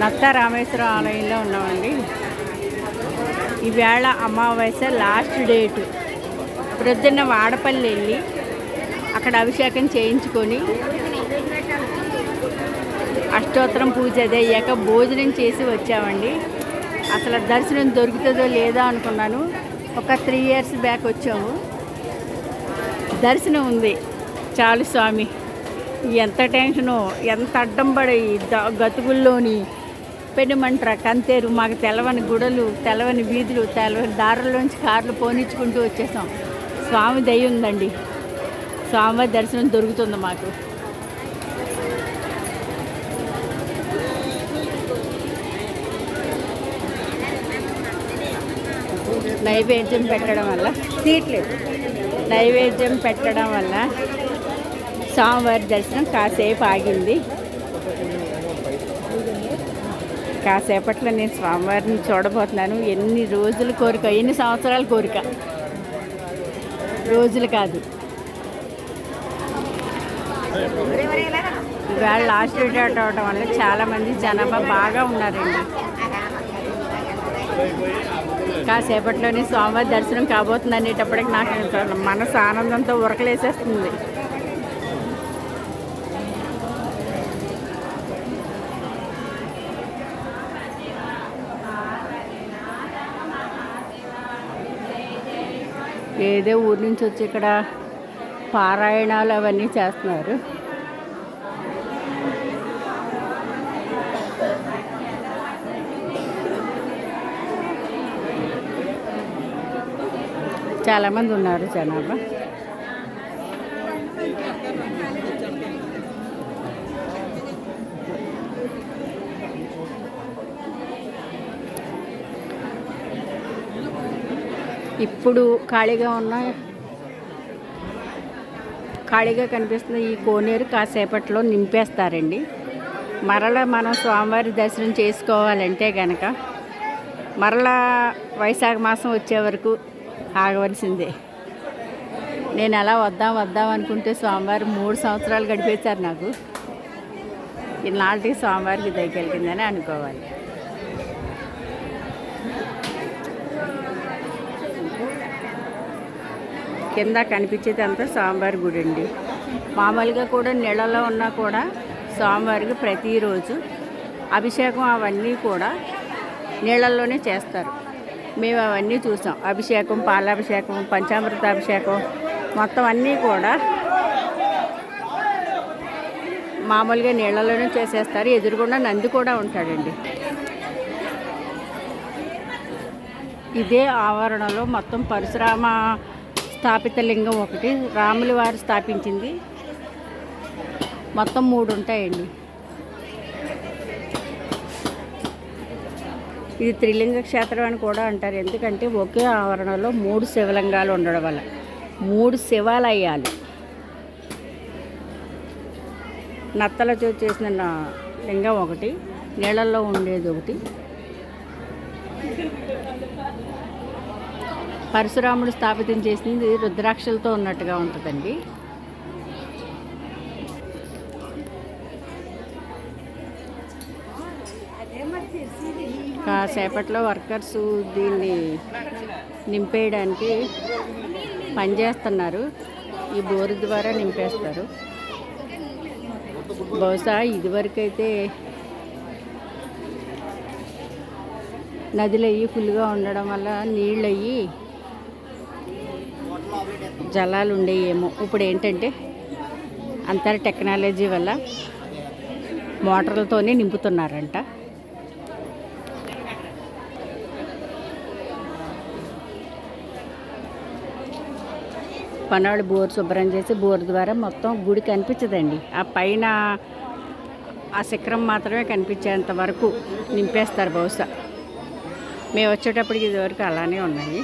నత్త రామేశ్వరం ఆలయంలో ఉన్నామండి. ఈవేళ అమావాస్య లాస్ట్ డేటు. ప్రొద్దున్న వాడపల్లి వెళ్ళి అక్కడ అభిషేకం చేయించుకొని అష్టోత్తరం పూజ అది అయ్యాక భోజనం చేసి వచ్చామండి. అసలు దర్శనం దొరుకుతుందో లేదో అనుకున్నాను. ఒక త్రీ ఇయర్స్ బ్యాక్ వచ్చాము. దర్శనం ఉంది. చాలు స్వామి. ఎంత టెన్షను ఎంత అడ్డం పడి గతుకుల్లోని పెనుమంట్ర కంతేరు. మాకు తెలవని గుడలు తెలవని వీధులు తెలవని దారుల్లోంచి కార్లు పోనిచ్చుకుంటూ వచ్చేసాం. స్వామి దయ ఉందండి. స్వామివారి దర్శనం దొరుకుతుంది మాకు. నైవేద్యం పెట్టడం వల్ల సీట్లేదు నైవేద్యం పెట్టడం వల్ల స్వామివారి దర్శనం కాసేపు ఆగింది. కాసేపట్లో నేను స్వామివారిని చూడబోతున్నాను. ఎన్ని రోజుల కోరిక ఎన్ని సంవత్సరాల కోరిక? రోజులు కాదు. ఇవాళ లాస్ట్ డేట్ అవడం వల్ల చాలామంది జనాభా బాగా ఉన్నారండి. కాసేపట్లోనే స్వామివారి దర్శనం కాబోతుంది అనేటప్పటికి నాకు మనసు ఆనందంతో ఉరకలేసేస్తుంది. ఏదో ఊరి నుంచి వచ్చి ఇక్కడ పారాయణాలు అవన్నీ చేస్తున్నారు. చాలామంది ఉన్నారు జనాభా. ఇప్పుడు ఖాళీగా ఉన్న ఖాళీగా కనిపిస్తున్న ఈ కోనేరు కాసేపట్లో నింపేస్తారండి. మరలా మనం స్వామివారి దర్శనం చేసుకోవాలంటే కనుక మరలా వైశాఖ మాసం వచ్చే వరకు ఆగవలసిందే. నేను అలా వద్దాం వద్దాం అనుకుంటే స్వామివారు మూడు సంవత్సరాలు గడిపేశారు నాకు. ఇన్నాళ్ళకి స్వామివారికి దయగలిగిందని అనుకోవాలి. కింద కనిపించేది అంతా స్వామివారి గుడి అండి మామూలుగా కూడా నీళ్ళలో ఉన్నా కూడా స్వామివారికి ప్రతిరోజు అభిషేకం అవన్నీ కూడా నీళ్ళల్లోనే చేస్తారు. మేము అవన్నీ చూసాం. అభిషేకం పాలాభిషేకం పంచామృత అభిషేకం మొత్తం అన్నీ కూడా మామూలుగా నీళ్ళలోనే చేసేస్తారు. ఎదురుగుండా నంది కూడా ఉంటాడండి. ఇదే ఆవరణలో మొత్తం పరశురామ స్థాపిత లింగం ఒకటి. రాముల వారు స్థాపించింది. మొత్తం మూడు ఉంటాయండి. ఇది త్రిలింగ క్షేత్రం అని కూడా అంటారు. ఎందుకంటే ఒకే ఆవరణలో మూడు శివలింగాలు ఉండడం వల్ల. మూడు శివాలయాలు. నత్తలతో చేసిన లింగం ఒకటి. నీళ్ళల్లో ఉండేది ఒకటి. పరశురాముడు స్థాపితం చేసింది రుద్రాక్షలతో ఉన్నట్టుగా ఉంటుందండి. కాసేపట్లో వర్కర్స్ దీన్ని నింపేయడానికి పనిచేస్తున్నారు ఈ బోరు ద్వారా నింపేస్తారు. బహుశా ఇదివరకైతే నదులు అయ్యి ఫుల్గా ఉండడం వల్ల నీళ్ళు అయ్యి జలాలు ఉండేయేమో ఇప్పుడు ఏంటంటే అంతర్ టెక్నాలజీ వల్ల మోటార్లతోనే నింపుతున్నారంట. పనవాళ్ళు బోర్ శుభ్రం చేసి బోర్ ద్వారా మొత్తం గుడి కనిపించదండి. ఆ పైన ఆ శిఖరం మాత్రమే కనిపించేంత వరకు నింపేస్తారు బహుశా. మేము వచ్చేటప్పటికి ఇదివరకు అలానే ఉన్నాయి.